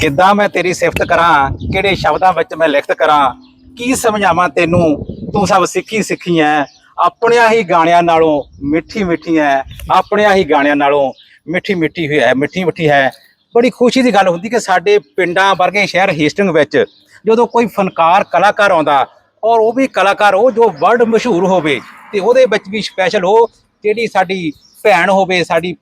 ਕਿੱਦਾਂ ਮੈਂ ਤੇਰੀ ਸਿਫਤ ਕਰਾਂ? ਕਿਹੜੇ ਸ਼ਬਦਾਂ ਵਿੱਚ ਮੈਂ ਲਿਖਤ ਕਰਾਂ? ਕੀ ਸਮਝਾਵਾਂ ਤੈਨੂੰ? ਤੂੰ ਸਭ ਸਿੱਖੀ ਸਿੱਖੀ ਐ। ਆਪਣਿਆਂ ਹੀ ਗਾਣਿਆਂ ਨਾਲੋਂ ਮਿੱਠੀ ਮਿੱਠੀ ਐ। ਆਪਣਿਆਂ ਹੀ ਗਾਣਿਆਂ ਨਾਲੋਂ ਮਿੱਠੀ ਮਿੱਠੀ ਹੋਈ ਹੈ ਮਿੱਠੀ ਮਿੱਠੀ ਹੈ। ਬੜੀ ਖੁਸ਼ੀ ਦੀ ਗੱਲ ਹੁੰਦੀ ਕਿ ਸਾਡੇ ਪਿੰਡਾਂ ਵਰਗੇ ਸ਼ਹਿਰ ਹੇਸਟਿੰਗ ਵਿੱਚ ਜਦੋਂ ਕੋਈ ਫਨਕਾਰ ਕਲਾਕਾਰ ਆਉਂਦਾ, ਔਰ ਉਹ ਵੀ ਕਲਾਕਾਰ ਉਹ ਜੋ ਵਰਲਡ ਮਸ਼ਹੂਰ ਹੋਵੇ ਤੇ ਉਹਦੇ ਵਿੱਚ ਵੀ ਸਪੈਸ਼ਲ ਹੋ ਜਿਹੜੀ ਸਾਡੀ ਭੈਣ ਹੋਵੇ, ਸਾਡੀ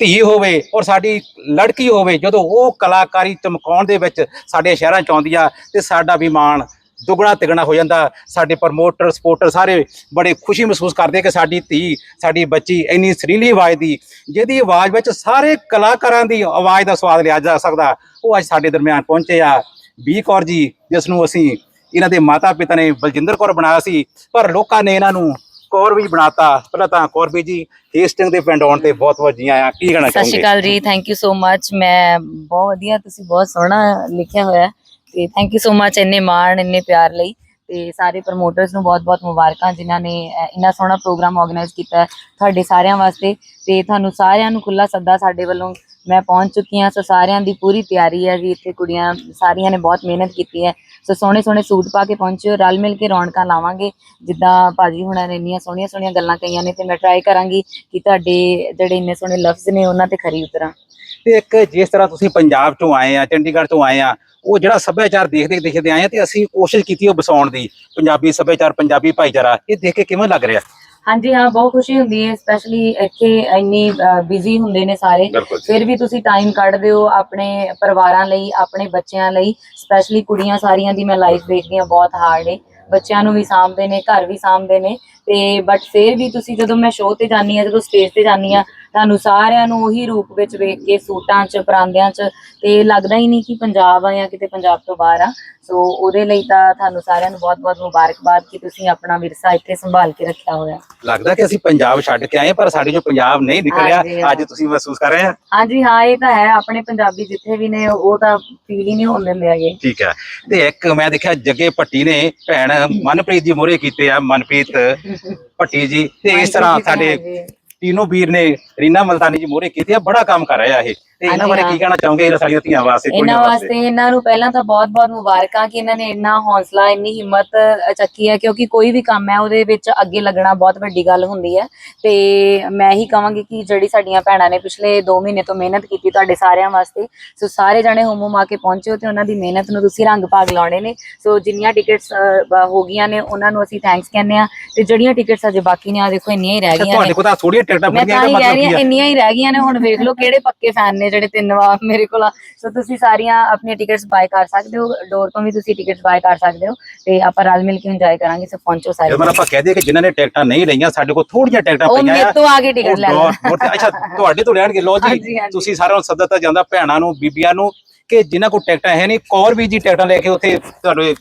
ਧੀ ਹੋਵੇ ਔਰ ਸਾਡੀ ਲੜਕੀ ਹੋਵੇ, ਜਦੋਂ ਉਹ ਕਲਾਕਾਰੀ ਚਮਕਾਉਣ ਦੇ ਵਿੱਚ ਸਾਡੇ ਸ਼ਹਿਰਾਂ ਚ ਆਉਂਦੀ ਆ ਤੇ ਸਾਡਾ ਵੀ ਮਾਣ ਦੁੱਗਣਾ ਤਿਗਣਾ ਹੋ ਜਾਂਦਾ। ਸਾਡੇ ਪ੍ਰਮੋਟਰ ਸਪੋਰਟਰ ਸਾਰੇ ਬੜੇ ਖੁਸ਼ੀ ਮਹਿਸੂਸ ਕਰਦੇ ਕਿ ਸਾਡੀ ਧੀ, ਸਾਡੀ ਬੱਚੀ ਇੰਨੀ ਸਰੀਲੀ ਆਵਾਜ਼ ਦੀ, ਜਿਹਦੀ ਆਵਾਜ਼ ਵਿੱਚ ਸਾਰੇ ਕਲਾਕਾਰਾਂ ਦੀ ਆਵਾਜ਼ ਦਾ ਸਵਾਦ ਲਿਆ ਜਾ ਸਕਦਾ। ਉਹ ਅੱਜ ਸਾਡੇ ਦਰਮਿਆਨ ਪਹੁੰਚੇ ਆ। ਬੀ ਕੌਰ ਜੀ, ਜਿਸ ਨੂੰ ਅਸੀਂ ਇਹਨਾਂ ਦੇ ਮਾਤਾ ਪਿਤਾ ਨੇ ਬਲਜਿੰਦਰ ਕੌਰ ਬਣਾਇਆ ਸੀ, ਪਰ ਲੋਕਾਂ ਨੇ ਇਹਨਾਂ ਨੂੰ ਕੌਰ ਵੀ ਬਣਾਤਾ। ਪਹਿਲਾਂ ਤਾਂ ਕੌਰ ਵੀ ਜੀ ਹੇਸਟਿੰਗ ਦੇ ਪਿੰਡ ਆਉਣ ਤੇ ਬਹੁਤ ਬਹੁਤ ਜੀ ਆਇਆ ਕੀ ਕਹਿਣਾ ਸਤਿ ਸ਼੍ਰੀ ਚਾਹੋਗੇ? ਅਕਾਲ ਜੀ ਥੈਂਕ ਯੂ ਸੋ ਮੱਚ ਮੈਂ ਬਹੁਤ ਵਧੀਆ ਤੁਸੀਂ ਬਹੁਤ ਸੋਹਣਾ ਲਿਖਿਆ ਹੋਇਆ ਤੇ ਥੈਂਕ ਯੂ ਸੋ ਮੱਚ ਇੰਨੇ ਮਾਣ ਇੰਨੇ ਪਿਆਰ ਲਈ। ਤੇ ਸਾਰੇ ਪ੍ਰਮੋਟਰਸ ਨੂੰ ਬਹੁਤ-ਬਹੁਤ ਮੁਬਾਰਕਾਂ ਜਿਨ੍ਹਾਂ ਨੇ ਇੰਨਾ ਸੋਹਣਾ ਪ੍ਰੋਗਰਾਮ ਆਰਗੇਨਾਈਜ਼ ਕੀਤਾ ਤੁਹਾਡੇ ਸਾਰਿਆਂ ਵਾਸਤੇ। ਤੇ ਤੁਹਾਨੂੰ ਸਾਰਿਆਂ ਨੂੰ ਖੁੱਲਾ ਸੱਦਾ ਸਾਡੇ ਵੱਲੋਂ ਮੈਂ ਪਹੁੰਚ ਚੁੱਕੀ ਹਾਂ। ਸੋ ਸਾਰਿਆਂ ਦੀ ਪੂਰੀ ਤਿਆਰੀ ਹੈ ਜੀ ਇੱਥੇ ਕੁੜੀਆਂ, ਸਾਰੀਆਂ ਨੇ ਬਹੁਤ ਮਿਹਨਤ ਕੀਤੀ ਹੈ। ਸੋ ਸੋਹਣੇ ਸੋਹਣੇ ਸੂਟ ਪਾ ਕੇ ਪਹੁੰਚਿਓ। ਰਲ ਮਿਲ ਕੇ ਰੌਣਕਾਂ ਲਾਵਾਂਗੇ। ਜਿੱਦਾਂ ਭਾਜੀ ਹੁਣਾਂ ਨੇ ਇੰਨੀਆਂ ਸੋਹਣੀਆਂ ਸੋਹਣੀਆਂ ਗੱਲਾਂ ਕਹੀਆਂ ਨੇ, ਤੇ ਮੈਂ ਟਰਾਈ ਕਰਾਂਗੀ ਕਿ ਤੁਹਾਡੇ ਜਿਹੜੇ ਇੰਨੇ ਸੋਹਣੇ ਲਫ਼ਜ਼ ਨੇ, ਉਹਨਾਂ ਤੇ ਖਰੀ ਉਤਰਾਂ। ਤੇ ਇੱਕ ਜਿਸ ਤਰ੍ਹਾਂ ਤੁਸੀਂ ਪੰਜਾਬ ਤੋਂ ਆਏ ਆ, ਚੰਡੀਗੜ੍ਹ ਤੋਂ ਆਏ ਆ, ਉਹ ਜਿਹੜਾ ਸੱਭਿਆਚਾਰ ਦੇਖਦੇ ਦੇਖਦੇ ਆਏ ਆ, ਤੇ ਅਸੀਂ ਕੋਸ਼ਿਸ਼ ਕੀਤੀ ਉਹ ਬਸਾਉਣ ਦੀ। ਪੰਜਾਬੀ ਸੱਭਿਆਚਾਰ, ਪੰਜਾਬੀ ਭਾਈਚਾਰਾ, ਇਹ ਦੇਖ ਕੇ ਕਿਵੇਂ ਲੱਗ ਰਿਹਾ? ਹਾਂਜੀ ਹਾਂ ਬਹੁਤ ਖੁਸ਼ੀ ਹੁੰਦੀ ਹੈ ਸਪੈਸ਼ਲੀ ਇੱਥੇ ਇੰਨੀ ਬਿਜ਼ੀ ਹੁੰਦੇ ਨੇ ਸਾਰੇ। ਫਿਰ ਵੀ ਤੁਸੀਂ ਟਾਈਮ ਕੱਢਦੇ ਹੋ ਆਪਣੇ ਪਰਿਵਾਰਾਂ ਲਈ ਆਪਣੇ ਬੱਚਿਆਂ ਲਈ ਸਪੈਸ਼ਲੀ ਕੁੜੀਆਂ ਸਾਰੀਆਂ ਦੀ ਮੈਂ ਲਾਈਫ ਦੇਖਦੀ ਹਾਂ ਬਹੁਤ ਹਾਰਡ ਹੈ ਬੱਚਿਆਂ ਨੂੰ ਵੀ ਸਾਂਭਦੇ ਨੇ ਘਰ ਵੀ ਸਾਂਭਦੇ ਨੇ। ਤੇ ਬਟ ਫਿਰ ਵੀ ਤੁਸੀਂ ਜਦੋਂ ਮੈਂ ਸ਼ੋਅ ਤੇ ਜਾਂਦੀ ਆ ਜਦੋਂ ਸਟੇਜ ਤੇ ਜਾਂਦੀ ਆ ਤੁਹਾਨੂੰ ਸਾਰਿਆਂ ਨੂੰ ਉਹੀ ਰੂਪ ਵਿੱਚ ਵੇਖ ਕੇ ਸੂਟਾਂ 'ਚ ਪਰਾਂਦਿਆਂ 'ਚ ਤੇ ਲੱਗਦਾ ਹੀ ਨਹੀਂ ਕਿ ਪੰਜਾਬ ਆ ਜਾਂ ਕਿਤੇ ਪੰਜਾਬ ਤੋਂ ਬਾਹਰ ਆ। ਸੋ ਉਹਦੇ ਲਈ ਤਾਂ ਤੁਹਾਨੂੰ ਸਾਰਿਆਂ ਨੂੰ ਬਹੁਤ-ਬਹੁਤ ਮੁਬਾਰਕਬਾਦ ਕਿ ਤੁਸੀਂ ਆਪਣਾ ਵਿਰਸਾ ਇੱਥੇ ਸੰਭਾਲ ਕੇ ਰੱਖਿਆ ਹੋਇਆ। ਲੱਗਦਾ ਕਿ ਅਸੀਂ ਪੰਜਾਬ ਛੱਡ ਕੇ ਆਏ ਪਰ ਸਾਡੇ ਜੋ ਪੰਜਾਬ ਨਹੀਂ ਨਿਕਲਿਆ। ਅੱਜ ਤੁਸੀਂ ਮਹਿਸੂਸ ਕਰ ਰਹੇ ਆ? ਹਾਂਜੀ ਹਾਂ ਇਹ ਤਾਂ ਹੈ ਆਪਣੇ ਪੰਜਾਬੀ ਜਿੱਥੇ ਵੀ ਨੇ ਉਹ ਤਾਂ ਫੀਲ ਹੀ ਨਹੀਂ ਹੋਣ ਦਿੰਦੇ ਹੈਗੇ। ਠੀਕ ਹੈ। ਤੇ ਇੱਕ ਮੈਂ ਦੇਖਿਆ ਜੱਗੇ ਭੱਟੀ ਨੇ ਭੈਣ ਮਨਪ੍ਰੀਤ ਜੀ ਮੋਰੇ ਕੀਤੇ ਆ ਮਨਪ੍ਰੀਤ ਭੱਟੀ ਜੀ ਤੇ ਇਸ ਤਰ੍ਹਾਂ ਸਾਡੇ ਤੀਨੋਂ ਵੀਰ ਨੇ ਰੀਨਾ ਮਲਤਾਨੀ ਜੀ ਮੋਰੇ ਕੀਤੇ ਆ ਬੜਾ ਕੰਮ ਕਰ ਰਿਹਾ ਇਹ ਤੇ ਇਹਨਾਂ ਬਾਰੇ। ਕੀ ਕਹਿਣਾ ਚਾਹੋਗੇ ਇਹਨਾਂ ਸਾਡੀਆਂ ਧੀਆਂ ਵਾਸਤੇ ਇਹਨਾਂ ਵਾਸਤੇ ਇਹਨਾਂ ਨੂੰ ਪਹਿਲਾਂ ਤਾਂ ਬਹੁਤ-ਬਹੁਤ ਮੁਬਾਰਕਾਂ ਕਿ ਇਹਨਾਂ ਨੇ ਇੰਨਾ ਹੌਸਲਾ ਇੰਨੀ ਹਿੰਮਤ ਚੱਕੀ ਹੈ ਕਿਉਂਕਿ ਕੋਈ ਵੀ ਕੰਮ ਹੈ ਉਹਦੇ ਵਿੱਚ ਅੱਗੇ ਲੱਗਣਾ ਬਹੁਤ ਵੱਡੀ ਗੱਲ ਹੁੰਦੀ ਹੈ ਤੇ ਮੈਂ ਹੀ ਕਹਾਂਗੀ ਕਿ ਜਿਹੜੀ ਸਾਡੀਆਂ ਭੈਣਾਂ ਨੇ ਪਿਛਲੇ 2 ਮਹੀਨੇ ਤੋਂ ਮਿਹਨਤ ਕੀਤੀ ਤੁਹਾਡੇ ਸਾਰਿਆਂ ਵਾਸਤੇ ਸੋ ਸਾਰੇ ਜਣੇ ਹੁਮੁਮ ਆ ਕੇ ਪਹੁੰਚੇ ਤੇ ਉਹਨਾਂ ਦੀ ਮਿਹਨਤ ਨੂੰ ਤੁਸੀਂ ਰੰਗ ਭਾਗ ਲਾਉਣੇ ਨੇ ਸੋ ਜਿੰਨੀਆਂ ਟਿਕਟਸ ਹੋ ਗਈਆਂ ਨੇ ਉਹਨਾਂ ਨੂੰ ਅਸੀਂ ਥੈਂਕਸ ਕਹਿੰਦੇ ਆ ਤੇ ਜਿਹੜੀਆਂ ਟਿਕਟਸ ਅਜੇ ਬਾਕੀ ਨੇ ਆ ਦੇਖੋ ਇੰਨੀਆਂ ਹੀ ਰਹਿ ਗਈਆਂ ਤੁਹਾਡੇ ਨੇ ਕੋਲ ਤਾਂ ਥੋੜੀਆਂ ਟਿਕਟਾਂ ਮੈਂ ਤਾਂ ਹੀ ਕਹਿ ਰਹੀ ਹਾਂ ਇੰਨੀਆਂ ਹੀ ਰਹਿ ਗਈਆਂ ਨੇ ਹੁਣ ਵੇਖ ਲਓ ਕਿਹੜੇ ਪੱਕੇ ਫੈਨ ਨੇ ਜਿਹੜੇ ਤਿੰਨ ਵਾਰ ਮੇਰੇ ਕੋਲ ਆ। ਸੋ ਤੁਸੀਂ ਸਾਰੀਆਂ ਆਪਣੀਆਂ ਟਿਕਟਸ ਬਾਏ ਕਰ ਸਕਦੇ ਹੋ ਡੋਰ ਤੋਂ ਵੀ ਤੁਸੀਂ ਟਿਕਟਸ ਬਾਏ ਕਰ ਸਕਦੇ ਹੋ ਤੇ ਆਪਾਂ ਰਲ ਮਿਲ ਕੇ ਇੰਜੋਏ ਕਰਾਂਗੇ ਸੋ ਪਹੁੰਚੋ ਸਾਰੇ। ਜਦੋਂ ਆਪਾਂ ਕਹਿ ਦਈਏ ਕਿ ਜਿਨ੍ਹਾਂ ਨੇ ਟਿਕਟਾਂ ਨਹੀਂ ਲਈਆਂ ਸਾਡੇ ਕੋਲ ਥੋੜੀਆਂ ਟਿਕਟਾਂ ਉਹ ਪਈਆਂ ਮੇਰੇ ਆ ਤੋਂ ਆ ਕੇ ਟਿਕਟ ਉਹ ਲੈ ਲੈਣਾ ਅੱਛਾ ਤੁਹਾਡੇ ਤੋਂ ਲੈਣਗੇ। ਲੋ ਜੀ। ਤੁਸੀਂ ਸਾਰਿਆਂ ਨੂੰ ਸੱਦਾ ਤਾਂ ਜਾਂਦਾ ਭੈਣਾਂ ਨੂੰ ਬੀਬੀਆਂ ਨੂੰ ਕਿ ਜਿਨ੍ਹਾਂ ਕੋਲ ਟਿਕਟਾਂ ਹੈ ਨਹੀਂ ਕੌਰ ਵੀ ਜੀ ਟਿਕਟਾਂ ਲੈ ਕੇ ਉੱਥੇ ਤੁਹਾਨੂੰ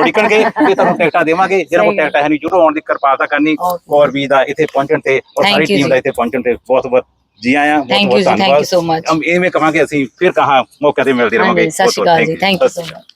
ਉਡੀਕਣਗੇ ਕਿ ਤੁਹਾਨੂੰ ਟਿਕਟਾਂ ਦੇਵਾਂਗੇ ਜਿਹਨਾਂ ਕੋਲ। ਟਿਕਟਾਂ ਹੈ ਨਹੀਂ ਜਰੂਰ ਆਉਣ ਦੀ ਕਿਰਪਾਲਤਾ ਕਰਨੀ. ਕੌਰ ਵੀ ਦਾ ਇੱਥੇ ਪਹੁੰਚਣ ਤੇ ਔਰ ਸਾਰੀ ਟੀਮ ਦਾ। ਇੱਥੇ ਪਹੁੰਚਣ ਤੇ ਬਹੁਤ ਬਹੁਤ ਜੀ ਆਇਆਂ ਬਹੁਤ ਬਹੁਤ ਧੰਨਵਾਦ so much. ਹਮ ਇਵੇਂ ਕਹਾਂਗੇ ਅਸੀਂ ਫਿਰ ਕਹਾਂ ਮੌਕੇ ਤੇ ਮਿਲਦੇ ਰਹਾਂਗੇ ਸਤਿ ਸ਼੍ਰੀ ਅਕਾਲ ਜੀ ਥੈਂਕ ਯੂ ਸੋ ਮਚ